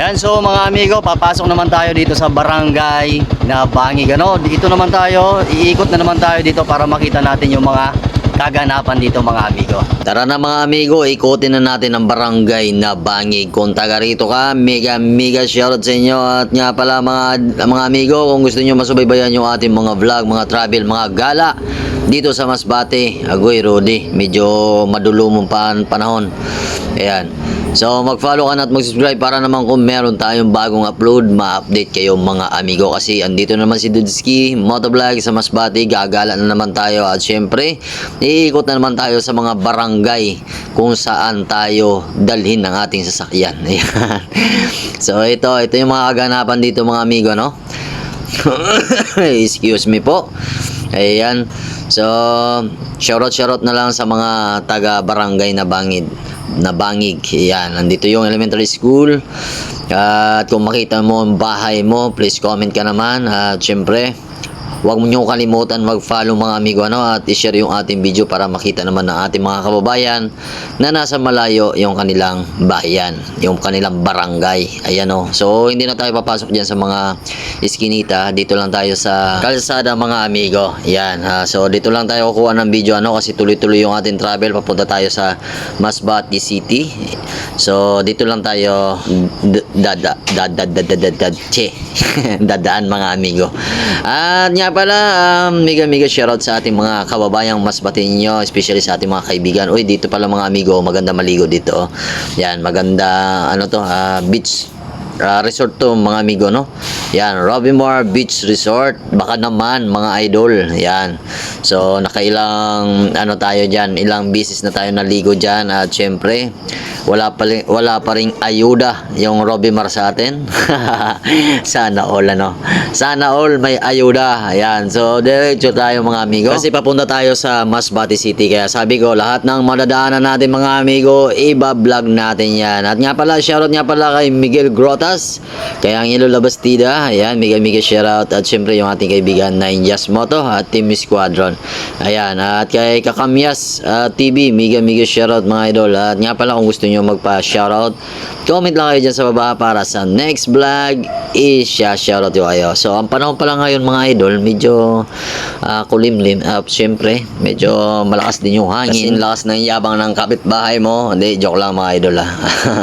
Ayan, so mga amigo, papasok naman tayo dito sa barangay na Bangig. Ano, dito naman tayo, iikot na naman tayo dito para makita natin yung mga kaganapan dito mga amigo. Tara na mga amigo, ikutin na natin ang barangay na Bangig. Kung taga rito ka, mega mega shoutout sa inyo. At nga pala mga, mga amigo, kung gusto nyo masubaybayan yung ating mga vlog, mga travel, mga gala dito sa Masbate, Agoy, Rudy. Medyo madulumong pa panahon. Ayan. So mag-follow ka na at mag-subscribe para naman kung meron tayong bagong upload, ma-update kayo mga amigo kasi andito naman si Dudski, Motovlog sa Masbate, gagala na naman tayo at syempre, iikot na naman tayo sa mga barangay kung saan tayo dalhin ng ating sasakyan. Ayan. So ito, ito yung mga kaganapan dito mga amigo, no? Excuse me po. Ayan. So, shoutout shoutout na lang sa mga taga barangay na bangid na bangig. Ayan, nandito yung elementary school. At kung makita mo ang bahay mo, please comment ka naman. At syempre, Huwag niyo kalimutan mag-follow mga amigo ano, at i-share yung ating video para makita naman ng ating mga kababayan na nasa malayo yung kanilang bayan, yung kanilang barangay. Ayan o. So, hindi na tayo papasok dyan sa mga iskinita. Dito lang tayo sa kalsada mga amigo. Yan. ah, so, dito lang tayo kukuha ng video ano, kasi tuloy-tuloy yung ating travel. Papunta tayo sa Masbate City. So, dito lang tayo dadaan mga amigo. At nga pala, um, mega mega shoutout sa ating mga kababayang Masbateño, especially sa ating mga kaibigan. Uy, dito pala mga amigo, maganda maligo dito. Yan, maganda ano to, ah, beach ah, resort to mga amigo no? Yan Robimore Beach Resort. Baka naman mga idol. Yan. So nakailang ano tayo dyan? Ilang bisis na tayo naligo dyan. At syempre wala pa, wala pa ring ayuda yung Robimar sa atin. Sana all ano? Sana all may ayuda. Yan. So diretso tayo mga amigo. Kasi papunta tayo sa Masbate City. Kaya sabi ko lahat ng madadaanan natin mga amigo iba-vlog natin yan. At nga pala shoutout nga pala kay Miguel Grotas kay Angelo Labastida ayan mega mega shoutout at syempre yung ating kaibigan Nine Jazz Moto at Team Squadron ayan at kay Kakamyas uh, TV mega mega shoutout mga idol. At nga pala kung gusto nyo magpa shoutout comment lang kayo dyan sa baba para sa next vlog is shoutout yung kayo. So ang panahon pala ngayon mga idol medyo ah, kulimlim. At syempre medyo malakas din yung hangin lakas ng yabang ng kapitbahay mo. Hindi joke lang mga idol ah.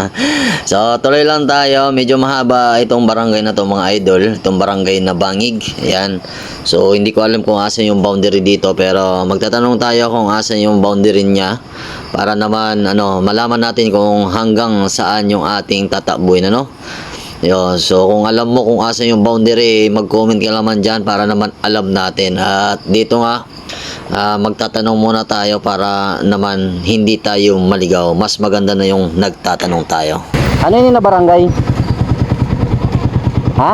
so tuloy lang tayo. Medyo mahaba itong barangay na to mga idol. Itong barangay na bangig. Ayan. So hindi ko alam kung asan yung boundary dito pero magtatanong tayo kung asan yung boundary niya para naman ano malaman natin kung hanggang saan yung ating tatakbuhin ano Yo, so kung alam mo kung asan yung boundary, mag-comment ka naman dyan para naman alam natin. At dito nga, ah, magtatanong muna tayo para naman hindi tayo maligaw. Mas maganda na yung nagtatanong tayo. Ano yun na barangay? Ha?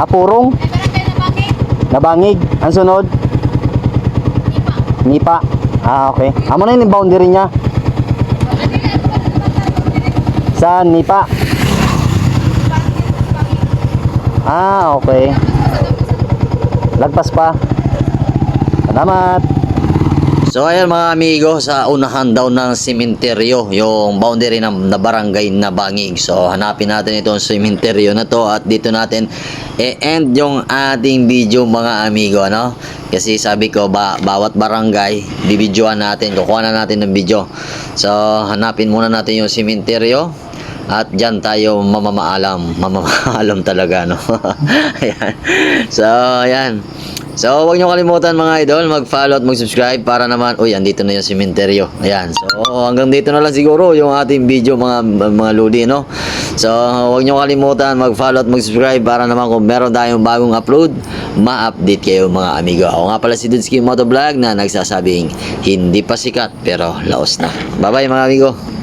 Apurong? Nabangig. Ang sunod? Nipa. Ah, okay. Amo na yun yung boundary niya. Sa Nipa. Ah, okay. Lagpas pa. Salamat. So ayan mga amigo, sa unahan daw ng sementeryo, yung boundary ng na barangay na Bangig. So hanapin natin itong sementeryo na to at dito natin e-end yung ating video mga amigo, ano? Kasi sabi ko, ba, bawat barangay, bibidyoan natin, kukuha na natin ng video. So hanapin muna natin yung sementeryo. At dyan tayo mamamaalam. Mamamaalam talaga, no? ayan. So, ayan. So, huwag nyo kalimutan mga idol, mag-follow at mag-subscribe para naman, uy, andito na yung sementeryo. Ayan. So, hanggang dito na lang siguro yung ating video mga mga ludi, no? So, huwag nyo kalimutan mag-follow at mag-subscribe para naman kung meron tayong bagong upload, ma-update kayo mga amigo. Ako nga pala si Dudski Motovlog na nagsasabing hindi pa sikat pero laos na. Bye-bye mga amigo.